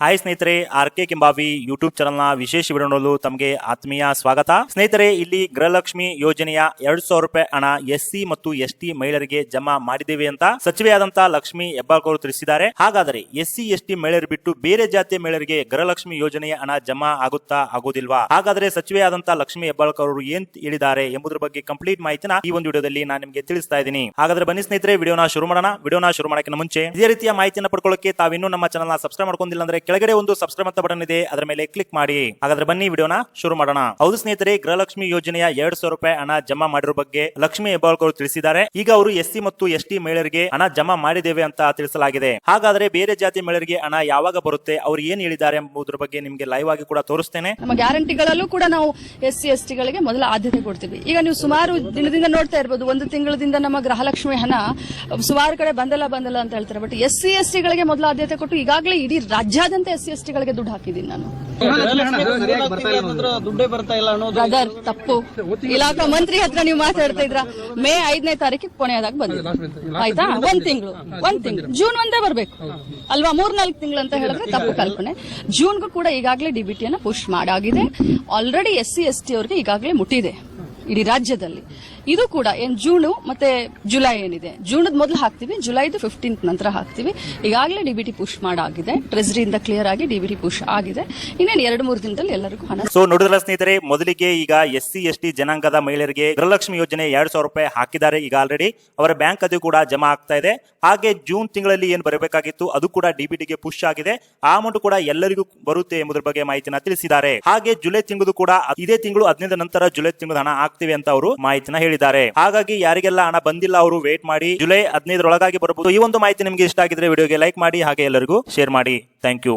Hi ಸ್ನೇಹಿತರೆ, R K Kembavi YouTube ಚಾನಲ್ನ ವಿಶೇಷ ವಿಡಿಯೋ ತಮಗೆ ಆತ್ಮೀಯ ಸ್ವಾಗತ. ಸ್ನೇಹಿತರೆ, ಇಲ್ಲಿ ಗೃಹಲಕ್ಷ್ಮಿ ಯೋಜನೆಯ ಎರಡ್ ಸಾವಿರ ರೂಪಾಯಿ ಹಣ ಎಸ್ ಸಿ ಮತ್ತು ಎಸ್ ಟಿ ಮಹಿಳೆಯರಿಗೆ ಜಮಾ ಮಾಡಿದ್ದೇವೆ ಅಂತ ಸಚಿವೆಯಾದಂತಹ ಲಕ್ಷ್ಮಿ ಹೆಬ್ಬಾಳ್ಕರ್ ತಿಳಿಸಿದ್ದಾರೆ. ಹಾಗಾದರೆ ಎಸ್ ಸಿ, ಎಸ್ ಟಿ ಮಹಿಳೆಯರು ಬಿಟ್ಟು ಬೇರೆ ಜಾತಿಯ ಮಹಿಳೆಯರಿಗೆ ಗೃಹಲಕ್ಷ್ಮಿ ಯೋಜನೆಯ ಹಣ ಜಮಾ ಆಗುತ್ತಾ ಆಗೋದಿಲ್ವಾ ಹಾಗಾದ್ರೆ ಸಚಿವೆಯಾದಂತಹ ಲಕ್ಷ್ಮಿ ಹೆಬ್ಬಾಳ್ಕರ್ ಅವರು ಏನ್ ಹೇಳಿದ್ದಾರೆ ಎಂಬುದರ ಬಗ್ಗೆ ಕಂಪ್ಲೀಟ್ ಮಾಹಿತಿನ ಈ ಒಂದು ವಿಡಿಯೋದಲ್ಲಿ ನಾನು ನಿಮಗೆ ತಿಳಿಸ್ತಾ ಇದ್ದೀನಿ. ಹಾಗಾದ್ರೆ ಬನ್ನಿ ಸ್ನೇಹಿತರೆ, ವಿಡಿಯೋನ ಶುರು ಮಾಡೋಣ. ವಿಡಿಯೋನ ಶುರು ಮಾಡೋಕ್ಕಿಂತ ಮುಂಚೆ ಇದೇ ರೀತಿಯ ಮಾಹಿತಿಯನ್ನು ಪಡ್ಕೊಳ್ಳೋಕೆ ತಾವಿನ್ನೂ ನಮ್ಮ ಚಾನಲ್ನ ಸಬ್ಸ್ಕ್ರೈಬ್ ಮಾಡ್ಕೊಂಡಿಲ್ಲ ಅಂದ್ರೆ ಕೆಳಗಡೆ ಒಂದು ಸಬ್ಸ್ಕ್ರೈಬ್ ಅಂತ ಬಟನ್ ಇದೆ, ಅದರ ಮೇಲೆ ಕ್ಲಿಕ್ ಮಾಡಿ. ಹಾಗಾದ್ರೆ ಬನ್ನಿ, ವಿಡಿಯೋನ ಶುರು ಮಾಡೋಣ. ಹೌದು ಸ್ನೇಹಿತರೆ, ಗೃಹಲಕ್ಷ್ಮಿ ಯೋಜನೆಯ ಎರಡ್ ಸಾವಿರ ರೂಪಾಯಿ ಹಣ ಜಮಾ ಮಾಡಿರೋ ಬಗ್ಗೆ ಲಕ್ಷ್ಮಿ ಹೆಬ್ಬಾಳ್ಕರ್ ತಿಳಿಸಿದ್ದಾರೆ. ಈಗ ಅವರು ಎಸ್ ಮತ್ತು ಎಸ್ ಟಿ ಮಹಿಳೆಯರಿಗೆ ಹಣ ಜಮಾ ಮಾಡಿದ್ದೇವೆ ಅಂತ ತಿಳಿಸಲಾಗಿದೆ. ಹಾಗಾದ್ರೆ ಬೇರೆ ಜಾತಿ ಮಹಿಳೆಯರಿಗೆ ಹಣ ಯಾವಾಗ ಬರುತ್ತೆ, ಅವ್ರು ಏನ್ ಹೇಳಿದ್ದಾರೆ ಎಂಬುದ್ರ ಬಗ್ಗೆ ನಿಮ್ಗೆ ಲೈವ್ ಆಗಿ ಕೂಡ ತೋರಿಸ್ತೇನೆ. ನಮ್ಮ ಗ್ಯಾರಂಟಿಗಳಲ್ಲೂ ಕೂಡ ನಾವು ಎಸ್ ಸಿ, ಎಸ್ ಟಿಗಳಿಗೆ ಮೊದಲ ಆದ್ಯತೆ ಕೊಡ್ತೀವಿ. ಈಗ ನೀವು ಸುಮಾರು ದಿನದಿಂದ ನೋಡ್ತಾ ಇರ್ಬೋದು, ಒಂದು ತಿಂಗಳದಿಂದ ನಮ್ಮ ಗೃಹಲಕ್ಷ್ಮಿ ಹಣ ಸುಮಾರು ಕಡೆ ಬಂದಲ್ಲ ಬಂದಲ್ಲ ಅಂತ ಹೇಳ್ತಾರೆ. ಬಟ್ ಎಸ್ ಸಿ, ಎಸ್ ಟಿಗಳಿಗೆ ಮೊದಲ ಆದ್ಯತೆ ಕೊಟ್ಟು ಈಗಾಗಲೇ ಇಡೀ ರಾಜ್ಯಾದ್ಯಂತ ಎಸ್ ಸಿ ಎಸ್ ಟಿಗಳಿಗೆ ದುಡ್ಡು ಹಾಕಿದ್ದೀನಿ ನಾನು. ದುಡ್ಡೇ ಬರ್ತಾ ಇಲ್ಲ ಅನ್ನೋದು ಬ್ರದರ್ ತಪ್ಪು. ಇಲಾಖಾ ಮಂತ್ರಿ ಹತ್ರ ನೀವು ಮಾತಾಡ್ತಾ ಇದ್ರ. ಮೇ ಐದನೇ ತಾರೀಕಿಗೆ ಕೊನೆಯದಾಗ ಬಂದಿದೆ. ಆಯ್ತಾ? ಒಂದ್ ತಿಂಗಳು. ಒಂದ್ ತಿಂಗಳು. ಜೂನ್ ಒಂದೇ ಬರ್ಬೇಕು. ಅಲ್ವಾ? ಮೂರ್ನಾಲ್ಕು ತಿಂಗಳು ಅಂತ ಹೇಳಿದ್ರೆ ತಪ್ಪು ಕಲ್ಪನೆ. ಜೂನ್ಗೂ ಕೂಡ ಈಗಾಗಲೇ ಡಿಬಿಟಿಯನ್ನು push ಮಾಡಾಗಿದೆ. Already S C S T ಅವರಿಗೆ ಈಗಾಗಲೇ ಮುಟ್ಟಿದೆ. ಇಡೀ ರಾಜ್ಯದಲ್ಲಿ. ಇದು ಕೂಡ ಏನ್ ಜೂನು ಮತ್ತೆ ಜುಲೈ ಏನಿದೆ. ಜೂನದ ಮೊದಲು ಹಾಕ್ತಿವಿ, ಜುಲೈದು ಫಿಫ್ಟೀನ್ತ್ ನಂತರ ಹಾಕ್ತಿವಿ. ಈಗಾಗಲೇ ಡಿಬಿಟಿ ಪುಷ್ ಮಾಡಾಗಿದೆ. ಟ್ರೆಜರಿಯಿಂದ ಕ್ಲಿಯರ್ ಆಗಿ ಡಿಬಿಟಿ ಪುಷ್ ಆಗಿದೆ. ಇನ್ನೇನು ಎರಡು ಮೂರು ದಿನದಲ್ಲಿ ಎಲ್ಲರಿಗೂ ಹಣ ಸೊ ನೋಡಿದ್ರೆ ಸ್ನೇಹಿತರೆ, ಮೊದಲಿಗೆ ಈಗ ಎಸ್ ಸಿ ಎಸ್ ಟಿ ಜನಾಂಗದ ಮಹಿಳೆಯರಿಗೆ ಗೃಹಲಕ್ಷ್ಮಿ ಯೋಜನೆ ಎರಡ್ ಸಾವಿರ ರೂಪಾಯಿ ಹಾಕಿದ್ದಾರೆ ಈಗ ಆಲ್ರೆಡಿ ಅವರ ಬ್ಯಾಂಕ್ ಅದು ಕೂಡ ಜಮಾ ಆಗ್ತಾ ಇದೆ. ಹಾಗೆ ಜೂನ್ ತಿಂಗಳಲ್ಲಿ ಏನು ಬರಬೇಕಾಗಿತ್ತು, ಅದು ಕೂಡ ಡಿಬಿಟಿಗೆ ಪುಷ್ ಆಗಿದೆ. ಆ ಅಮೌಂಟ್ ಕೂಡ ಎಲ್ಲರಿಗೂ ಬರುತ್ತೆ ಎಂಬುದರ ಬಗ್ಗೆ ಮಾಹಿತಿನ ತಿಳಿಸಿದ್ದಾರೆ. ಹಾಗೆ ಜುಲೈ ತಿಂಗಳು ಕೂಡ ಇದೇ ತಿಂಗಳು ಹದಿನೈದು ನಂತರ ಜುಲೈ ತಿಂಗಳು ಹಣ ಆಗ್ತಿವೆ ಅಂತ ಅವರು ಮಾಹಿತಿನ ಹೇಳಿದ್ದಾರೆ. ಹಾಗಾಗಿ ಯಾರಿಗೆಲ್ಲ ಹಣ ಬಂದಿಲ್ಲ ಅವರು ವೇಟ್ ಮಾಡಿ ಜುಲೈ ಹದಿನೈದರೊಳಗಾಗಿ ಬರಬಹುದು. ಈ ಒಂದು ಮಾಹಿತಿ ನಿಮಗೆ ಇಷ್ಟ ಆಗಿದ್ರೆ ವಿಡಿಯೋಗೆ ಲೈಕ್ ಮಾಡಿ, ಹಾಗೆ ಎಲ್ಲರಿಗೂ ಶೇರ್ ಮಾಡಿ. Thank you